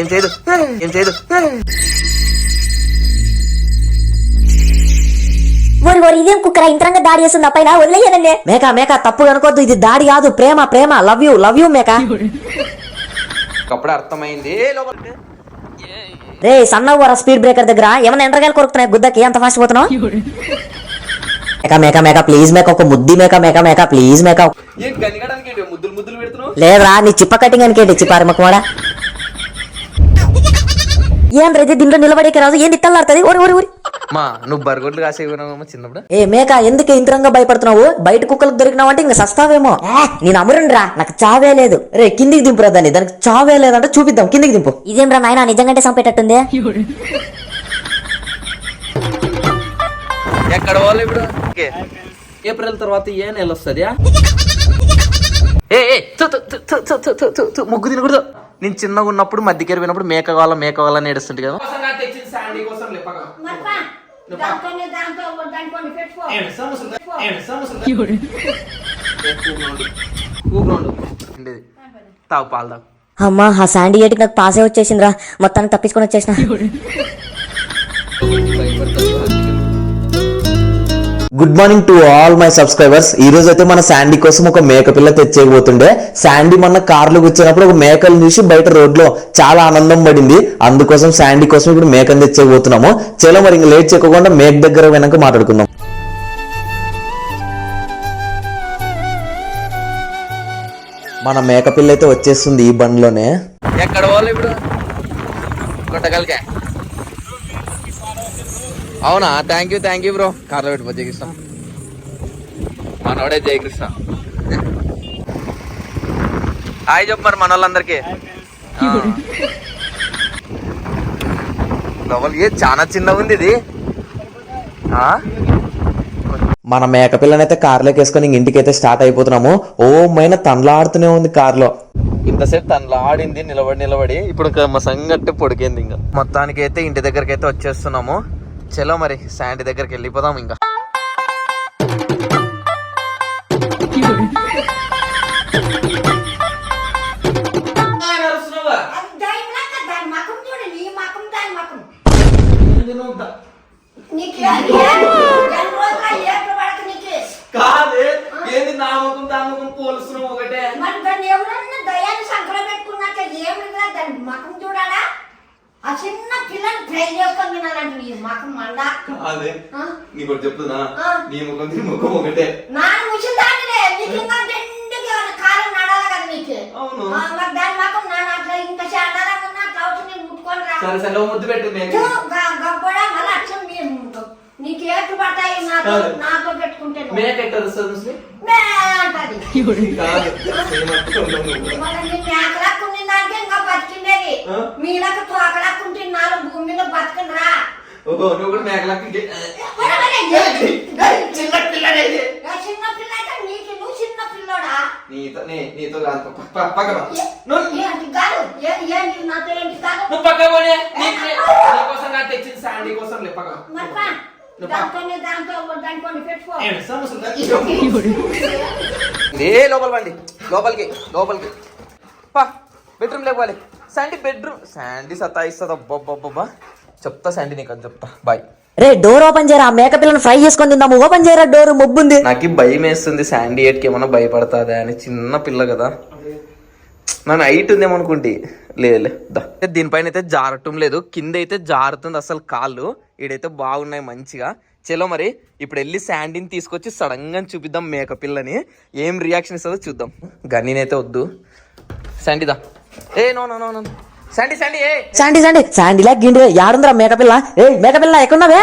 ఏం చేయదు? ఏం చేయదు? ఓరి ఓరి ఇదేం కుక్కరా? ఇంతరంగా దాడి చేస్తుంది పైన? వదిలేయనండి మేక మేక తప్పు అనుకోద్దు. ఇది దాడి కాదు. ప్రేమ ప్రేమ. లవ్ యూ లవ్ యూ మేక. అప్పుడే అర్థమైంది. రే సన్నవరా స్పీడ్ బ్రేకర్ దగ్గర? ఏమైనా ఎండ్రగాయలు కొరుకుతున్నాయి గుద్దకి? ఎంత ఫాస్ట్ పోతున్నావు? మేక మేక మేక ప్లీజ్ మేక ఒక ముద్ది మేక మేక మేక ప్లీజ్ మేక. లేదురా నీ చిప్ప కటింగ్ అనికేంటి చిప్పారి మొక్కమాడా ఏం రైతే దీంట్లో నిలబడేకి రాదు? ఏంది తెల్లారుతుంది? ఓరి ఓరి ఓరి. మా నువ్వు బర్గొడ్లు కాసేవినావమ్మా చిన్నప్పుడు? ఏ మేక ఎందుకు ఇంద్రంగా భయపడుతున్నావు? బయట కుక్కలకు దొరికినావంటే ఇంకా సస్తావేమో. నేను అమరుండ్రా. నాకు చావే లేదు. రే కిందికి దింపురా దాన్ని. దానికి చావే లేదంటే. చూపిద్దాం. కిందికి దింపు. ఇదేం రా నాయన? నిజంగా సంపేటట్టుంది ఎక్కడ ఇప్పుడు? ఏప్రిల్ తర్వాత ఏ నెల వస్తుంది ముగ్గు తినకూడదు. నేను చిన్నగా ఉన్నప్పుడు మధ్యకేరు పోయినప్పుడు మేక కావాలా మేక కావాలా అని ఏడుస్తుంటే కదా. ఉండేది. తాగు పాలు తాగు. అమ్మా ఆ శాండీ ఏటికి నాకు పాసే వచ్చేసిందిరా. మొత్తానికి తప్పించుకొని వచ్చేసిన. Good morning to all my subscribers ఈ రోజు అయితే మన శాండీ కోసం ఒక మేక పిల్ల తెచ్చేయబోతుండే. శాండీ మొన్న కార్లు కూర్చున్నప్పుడు ఒక మేకలు చూసి బయట రోడ్లో చాలా ఆనందం పడింది. అందుకోసం శాండీ కోసం ఇప్పుడు మేకను తెచ్చేయబోతున్నాము. చలో మరి ఇంకా లేట్ చేయకుండా మేక దగ్గర వెనక మాట్లాడుకుందాం. మన మేక పిల్ల అయితే వచ్చేస్తుంది ఈ బండ్లోనే. ఎక్కడ వాళ్ళు ఇప్పుడు? అవునా? Thank you thank you bro కార్లో పెట్టుకో జయకృష్ణ మనోడే జయకృష్ణ హాయ్ చెప్పు మరి మన వాళ్ళందరికీ లోపల ఏ చాలా చిన్నగా ఉంది ఇది? మన మేక పిల్లనైతే కార్లోకి వేసుకొని ఇంటికైతే స్టార్ట్ అయిపోతున్నాము. ఓ మైన తండ్లాడుతూనే ఉంది కార్లో. ఇంతసేపు తనలో ఆడింది నిలబడి నిలబడి ఇప్పుడు సంగట్టి పొడికింది ఇంకా. మొత్తానికి అయితే ఇంటి దగ్గరికి అయితే వచ్చేస్తున్నాము. చలో మరి శాండీ దగ్గరికి వెళ్ళిపోదాం ఇంకా. దాని మకం చూడు నీ మకం దాని మకం నీకు కాదే ఏంది నామకం తామకం పోలుస్తున్నాం ఒకటే? మరి దాన్ని ఎవరన్నా దయాన్ని సంకల పెట్టుకున్నాక ఏమిరా దాని మకం చూడాలా? ఆ చిన్న నీ మకం మండా అదే? నీకు చెప్తున్నా. నీ ముఖం నీ ముఖం ఒకటే. నాన్న ముసలిదానిలే నీకు ఇంకా దండిగా ఏమైనా కాలం నడాలి కదా నీకు? అవును. ఆ, మరి దాని మకం నాన్న అట్లా ఇంకా చండాలంగా ఉన్నా అట్లా వచ్చి నేను ముట్టుకొని రా. సరే సరే ఓ ముద్దు పెట్టు నేను. గబ్బడా మళ్ళీ అచ్చం నీకు ఏట్లు నాతో పెట్టుకుంటే. మేక ఎక్కడ వస్తుంది కాదు నేను పట్టుకున్నాను నువ్వు. మన నీ మేకలక్కుంది దానికి ఇంకా బతికిండేది ఆ? మీలకు తోకలక్కుంటే నాలుగు భూమి మీద బతికిందిరా ఓహో నువ్వు కూడా మేకలకి చిన్న పిల్లడేది. ఏ చిన్న పిల్ల అయితే నీకు నువ్వు చిన్న పిల్లోడా? నీతో నీ- నీతో కాదు ప- ప- పక్క రా. ఏ- ఏంటి కాదు ఏంటి నాతో ఏంటి కాదు? నువ్వు పక్క పోనీ. నీకోసం కాదు తెచ్చింది లే పక్క లోపల. పండి లోపలికి లోపలికి. పా బెడ్రూమ్ లేవాలి శాండీ బెడ్రూమ్ శాండీ సతాయిస్తుంది. అబ్బబ్బబ్బా చెప్తా శాండీ నీకు అని చెప్తా. బాయ్ రే డోర్ ఓపెన్ చేయరా? ఆ మేక పిల్లని ఫ్రై చేసుకొని తిందాము. ఓపెన్ చేయరా డోర్ మొబ్బుంది. నాకు భయం వేస్తుంది శాండీ ఎట్కి ఏమన్నా భయపడతాదా అని. చిన్న పిల్ల కదా. నన్ను హైట్ ఉందేమో అనుకుంటే లేదు దీనిపైన అయితే జారటం లేదు. కింద అయితే జారుతుంది అసలు కాళ్ళు. ఈడైతే బాగున్నాయి మంచిగా. చలో మరి ఇప్పుడు వెళ్ళి శాండీని తీసుకొచ్చి సడన్గా చూపిద్దాం మేక పిల్లని. ఏం రియాక్షన్ ఇస్తుందో చూద్దాం. గన్నీనైతే వద్దు. శాండీదా ఏ no no no no. Sandy Sandy శాండీలా గిండి యాడుందిరా మేకపిల్ల? ఏ మేకపిల్ల ఎక్కడున్నావే?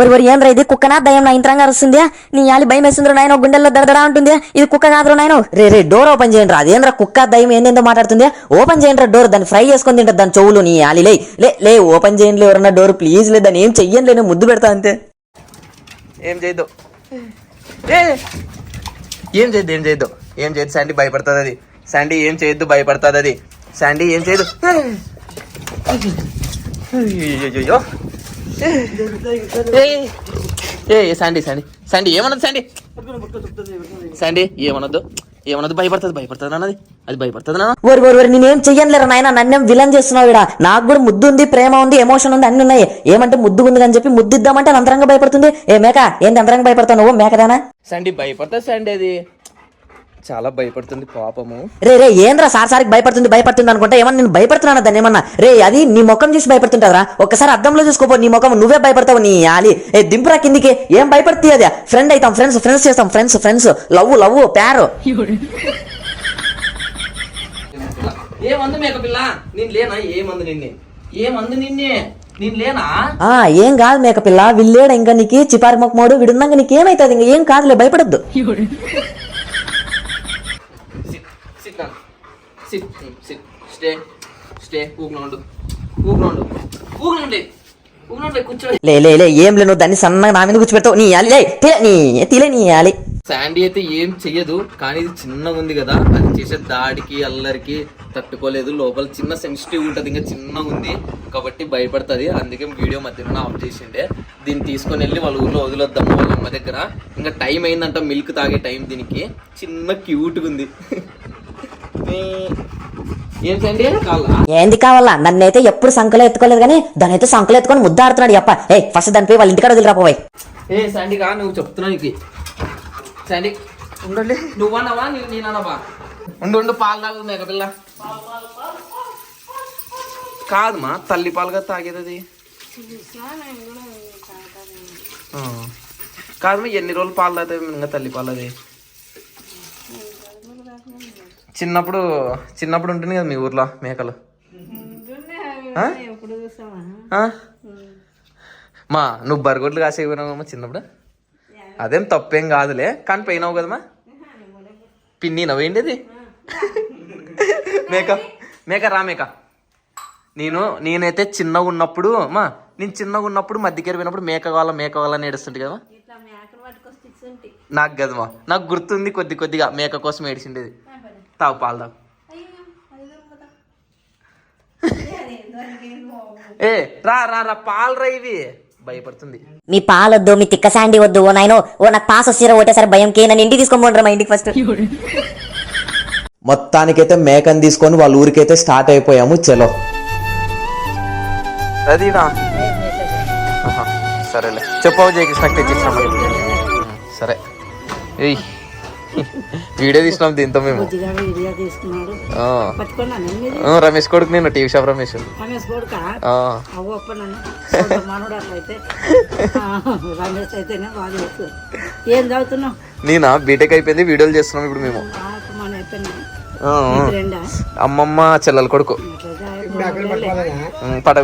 ఒరి ఒరి ఏం రా ఇది? కుక్కనా? దయ్యం నా ఇంతరంగా వస్తుంది నీ యాలి భయం వేస్తుంది నాయన? గుండెల్లో దడదడా ఉంటుంది ఇది కుక్క కాదు నాయన? రే రే డోర్ ఓపెన్ చేయండి రా అదేంద్రా కుక్క దయ్యం ఏందేందో మాట్లాడుతుంది ఓపెన్ చేయండి రా డోర్. దాన్ని ఫ్రై చేసుకొని తింటారు దాని చెవులు నీ ఆలి లే లే లే ఓపెన్ చేయండి ఎవరన్నా డోర్. ప్లీజ్ లే దాన్ని ఏం చెయ్యండి లే, నేను ముద్దు పెడతా అంతే. ఏం చేయొద్దు. ఏ! చేయొద్దు ఏం చేయొద్దు. ఏం చేయొద్దు శాండీ భయపడుతుంది అది శాండీ ఏం చేయొద్దు భయపడుతుంది అది శాండీ ఏం చేయదు ఏ శాండీ శాండీ శాండీ ఏమన్నది శాండీ? శాండీ ఏమనొద్దు ఏమనొద్దు భయపడుతుంది భయపడుతుంది అన్నది. అది భయపడుతుందా ఓరి ఓరి ఓరి నేనేం చెయ్యనులేరా నాయన? నన్నేం విలన్ చేస్తున్నావు ఇక్కడ నాకు కూడా ముద్దు ఉంది ప్రేమ ఉంది ఎమోషన్ ఉంది అన్ని ఉన్నాయి. ఏమంటే ముద్దు ఉంది అని చెప్పి ముద్దు ఇద్దామంటే అది అంతరంగా భయపడుతుంది. ఏ మేక ఏంది అంతరంగా భయపడతావు నువ్వు? మేకదానా? సండి భయపడతా సండి అది. చాలా భయపడుతుంది పాపము. రే రే ఏంద్రా సార్ సారికి భయపడుతుంది భయపడుతుంది అనుకుంటా ఏమన్నా నేను భయపడుతున్నాను దాన్ని ఏమన్నా? రే అది నీ ముఖం చూసి భయపడుతుంటారా ఒక్కసారి అద్దంలో చూసుకోపో నీ ముఖం నువ్వే భయపడతావు నీ ఆలి ఏ దింపురా కిందికి. ఏం భయపడుతుంది అది? ఫ్రెండ్ అవుతాం ఫ్రెండ్స్ ఫ్రెండ్స్ చేస్తాం ఫ్రెండ్స్ ఫ్రెండ్స్ లవ్ లవ్ ప్యారు. ఏమందు మేక పిల్ల? నేను లేనా? ఏమందు నిన్నే? ఏమందు నిన్నే? ఆ ఏం కాదు మేక పిల్ల. విల్లేడు ఇంకా నీకు చిపారి మొక్కమోడు విడున్నాక నీకేమైతుంది? ఇంకా ఏం కాదులే భయపడద్దు సిట్ సిట్ నా సిట్ సిట్ స్టే స్టే ఊగునోండి. ఊగునోండి. కూర్చోండి. లే లే లే ఏం లే నువ్వు దాన్ని సన్నగా నా మీద కూర్చోబెడతావు. నీ ఆలి లే తీలే నీ తీలే నీ ఆలి శాండీ అయితే ఏం చెయ్యదు కానీ ఇది చిన్నగా ఉంది కదా అది చేసే దాడికి అల్లరికి తట్టుకోలేదు. లోపల చిన్న సెన్సిటివ్ ఉంటది ఇంకా చిన్నగా ఉంది కాబట్టి భయపడుతుంది. అందుకే వీడియో మధ్యలో ఆఫ్ చేసిండే. దీన్ని తీసుకొని వెళ్ళి వాళ్ళ ఊర్లో వదిలొద్దాము వాళ్ళ అమ్మ దగ్గర. ఇంకా టైం అయిందంట మిల్క్ తాగే టైం దీనికి. చిన్న క్యూట్గా ఉంది. ఏంది కావాలా? నన్ను అయితే ఎప్పుడు సంకలో ఎత్తుకోలేదు కానీ దాని అయితే సంకలో ఎత్తుకొని ముద్దాడుతున్నాడు అప్ప ఏ ఫస్ట్ దానిపై వాళ్ళ ఇంటికాడ వదిలిరా పోయి ఏ శాండీ కా నువ్వు చెప్తున్నా నీకు. శాండీ ఉండండి. నువ్వన్నావా నేను నేనన్నావా ఉండు ఉండు పాలు తాగు మేక పిల్ల. కాదమ్మా తల్లి పాలుగా తాగేది అది. కాదమ్మా ఎన్ని రోజులు పాలు తాగుతాయి తల్లి పాలు అది చిన్నప్పుడు చిన్నప్పుడు ఉంటుంది కదా మీ ఊర్లో మేకలు? మా నువ్వు బరగొడ్లు కాసేపోయినావమ్మా చిన్నప్పుడు? అదేం తప్పేం కాదులే కానీ పోయినావు కదమ్మా? పిన్ని నవ్వేంటిది మేక మేక రా మేక. నేను నేనైతే చిన్నగా ఉన్నప్పుడు అమ్మా నేను చిన్నగా ఉన్నప్పుడు మధ్యకేరి పోయినప్పుడు మేక కావాలా మేక కావాలని ఏడుస్తుంటే కదా నాకు కదమ్మా నాకు గుర్తుంది కొద్ది కొద్దిగా మేక కోసం ఏడిచిండేది తాగు పాలు తాగు ఏ రా రా రా పాలు రా ఇవి భయపడుతుంది మీ పాలొద్దు మీ తిక్క శాండీ వద్దు ఓ నాయనో ఓ నాకు పాస్ వచ్చిరా ఒకటేసారి భయంకి నన్ను ఇంటికి తీసుకొని పోండి మా ఇంటికి ఫస్ట్ మొత్తానికైతే మేకని తీసుకొని వాళ్ళ ఊరికైతే స్టార్ట్ అయిపోయాము చలో. అదినా సరేలే. చెప్పవు తెచ్చిస్తాం సరే. ఏయ్. వీడియో తీసినాం దీంతో మేము. రమేష్ కొడుకు నేను టీవీ షాప్ రమేష్ నేనా? బీటెక్ అయిపోయింది వీడియోలు చేస్తున్నాం ఇప్పుడు మేము. అమ్మమ్మ చెల్లెల కొడుకు. పట